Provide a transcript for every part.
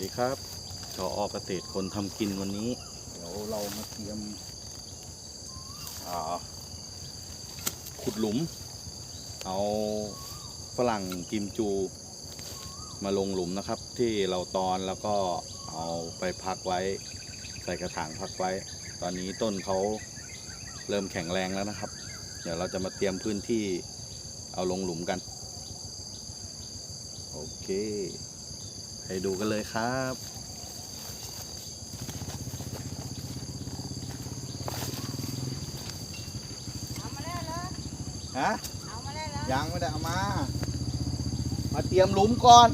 ดีครับชออเกษตรคนทำกินวันนี้ เดี๋ยวเรามาเตรียมขุดหลุม เอาฝรั่งกิมจู มาลงหลุมนะครับ ที่เราตอนแล้วก็เอาไปพักไว้ ใส่กระถางพักไว้ ตอนนี้ต้นเขาเริ่มแข็งแรงแล้วนะครับ เดี๋ยวเราจะมาเตรียมพื้นที่เอาลงหลุมกัน โอเค ไปดูกันเลยครับเอามาแล้วเหรอฮะเอามาแล้วเหรอยังไม่ได้เอามา มาเตรียมหลุมก่อน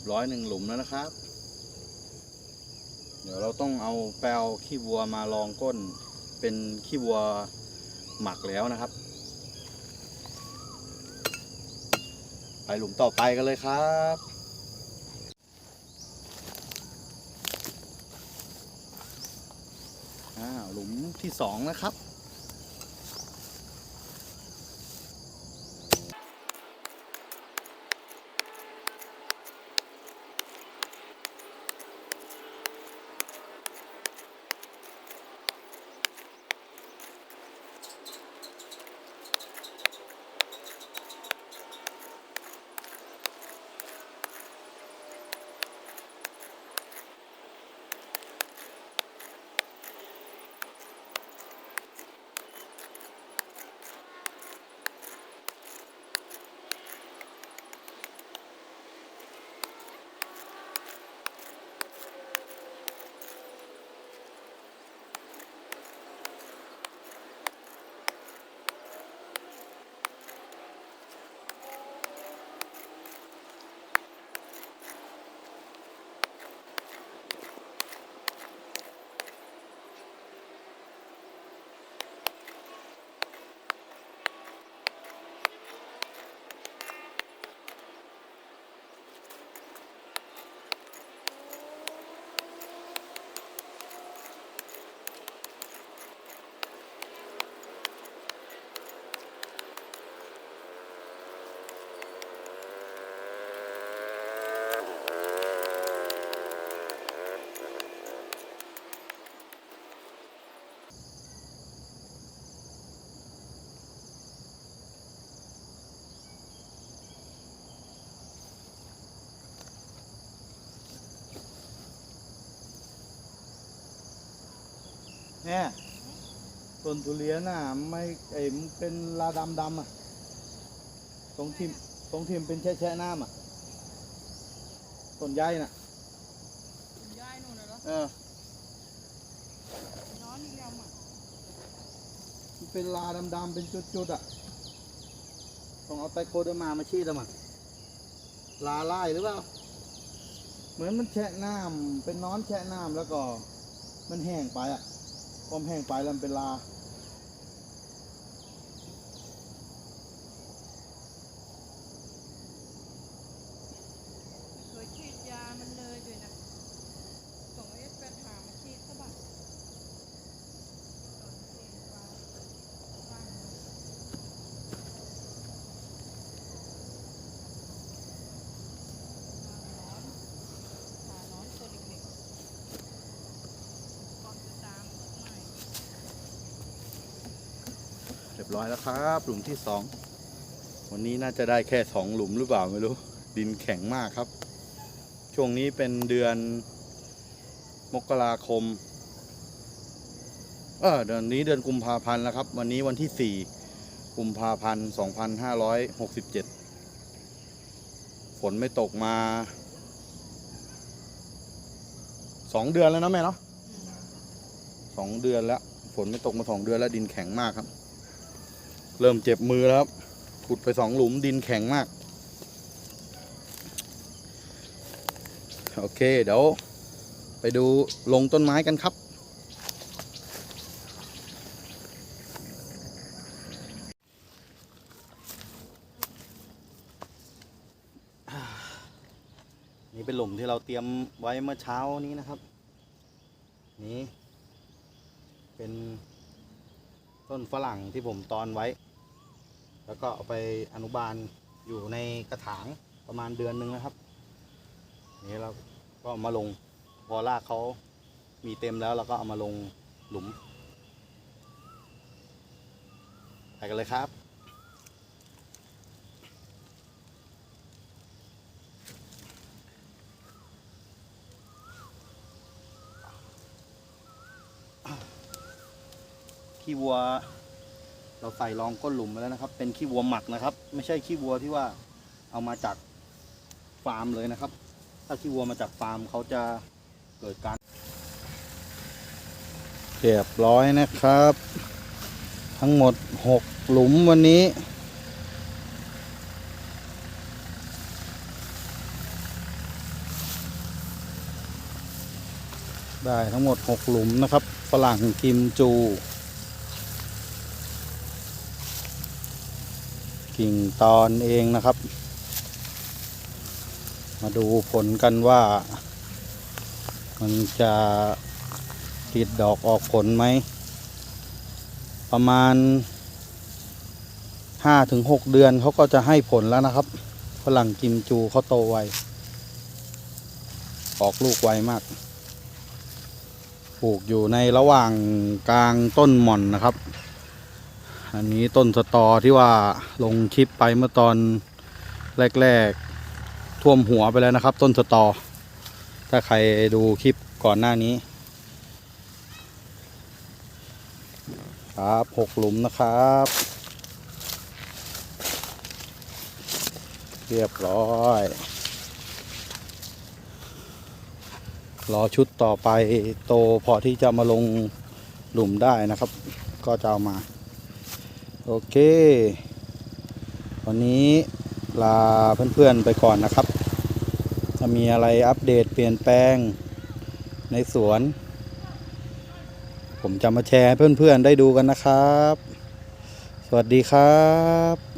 รียบร้อยหนึ่งหลุมแล้วนะครับ เดี๋ยวเราต้องเอาแปลวขี้วัวมาลองก้น เป็นขี้วัวหมักแล้วนะครับ ไปหลุมต่อไปกันเลยครับอ่าหลุมที่สองนะครับ แอบต้นทุเรียนน่ะไม่ไอ้มันเป็นลาดำดำๆอะ ตรงที่ตรงที่มันเป็นแช่แช่ๆน้ำอะ ต้นใหญ่น่ะยายนู่นน่ะเหรอเออนอนนี่แล้วมั้งมันเป็นลาดำๆเป็นจุดๆอะ ต้องเอาไตรโคเดอร์มามาชีดแล้วมั้งลาไล่หรือเปล่า เหมือนมันแช่น้ำเป็นน้อนแช่น้ำแล้วก็ มันแห้งไปอะ พอมแห้งไปแล้วมันเป็นลา เคยฉีดยามันเลยด้วยนะส่งเอสแปดหามาฉีดซะบ้างหานอนตัวเล็กๆก่อนจะตามใหม่ เรียบร้อยแล้วครับ หลุมที่สองวันนี้น่าจะได้แค่สองหลุมหรือเปล่าไม่รู้ ดินแข็งมากครับ ช่วงนี้เป็นเดือนมกราคม เออเดือนนี้เดือนกุมภาพันธ์แล้วครับ วันนี้วันที่สี่กุมภาพันธ์สองพันห้าร้อยหกสิบเจ็ดฝนไม่ตกมาสองเดือนแล้วนะแม่เนาะอืมสองเดือนแล้ว ฝนไม่ตกมาสองเดือนแล้วดินแข็งมากครับ เริ่มเจ็บมือแล้วครับ ขุดไปสองหลุมดินแข็งมาก โอเค เดี๋ยว ไปดูลงต้นไม้กันครับ นี่เป็นหลุมที่เราเตรียมไว้เมื่อเช้านี้นะครับ นี่ เป็นต้นฝรั่งที่ผมตอนไว้ แล้วก็เอาไปอนุบาลอยู่ในกระถางประมาณเดือนหนึ่งนะครับ นี่เราก็เอามาลงพอรากเขามีเต็มแล้วเราก็เอามาลงหลุม ไปกันเลยครับขี้วัว เราใส่รองก้นหลุมไปแล้วนะครับ เป็นขี้วัวหมักนะครับ ไม่ใช่ขี้วัวที่ว่าเอามาจากฟาร์มเลยนะครับ ถ้าขี้วัวมาจากฟาร์มเขาจะเกิดการเรียบร้อยนะครับ ทั้งหมดหกหลุมวันนี้ ได้ทั้งหมดหกหลุมนะครับฝรั่งกิมจู กิ่งตอนเองนะครับ มาดูผลกันว่า มันจะติดดอกออกผลไหม ประมาณห้าถึงหกเดือนเขาก็จะให้ผลแล้วนะครับฝรั่งกิมจูเขาโตไว ออกลูกไวมาก ปลูกอยู่ในระหว่างกลางต้นหม่อนนะครับ อันนี้ต้นสตอที่ว่าลงคลิปไปเมื่อตอนแรกๆท่วมหัวไปแล้วนะครับ ต้นสตอ ถ้าใครดูคลิปก่อนหน้านี้ ครับหกหลุมนะครับ เรียบร้อย รอชุดต่อไปโตพอที่จะมาลงหลุมได้นะครับ ก็จะเอามา โอเค วันนี้ลาเพื่อนๆไปก่อนนะครับ ถ้ามีอะไรอัปเดตเปลี่ยนแปลงในสวน ผมจะมาแชร์ให้เพื่อนๆได้ดูกันนะครับ สวัสดีครับ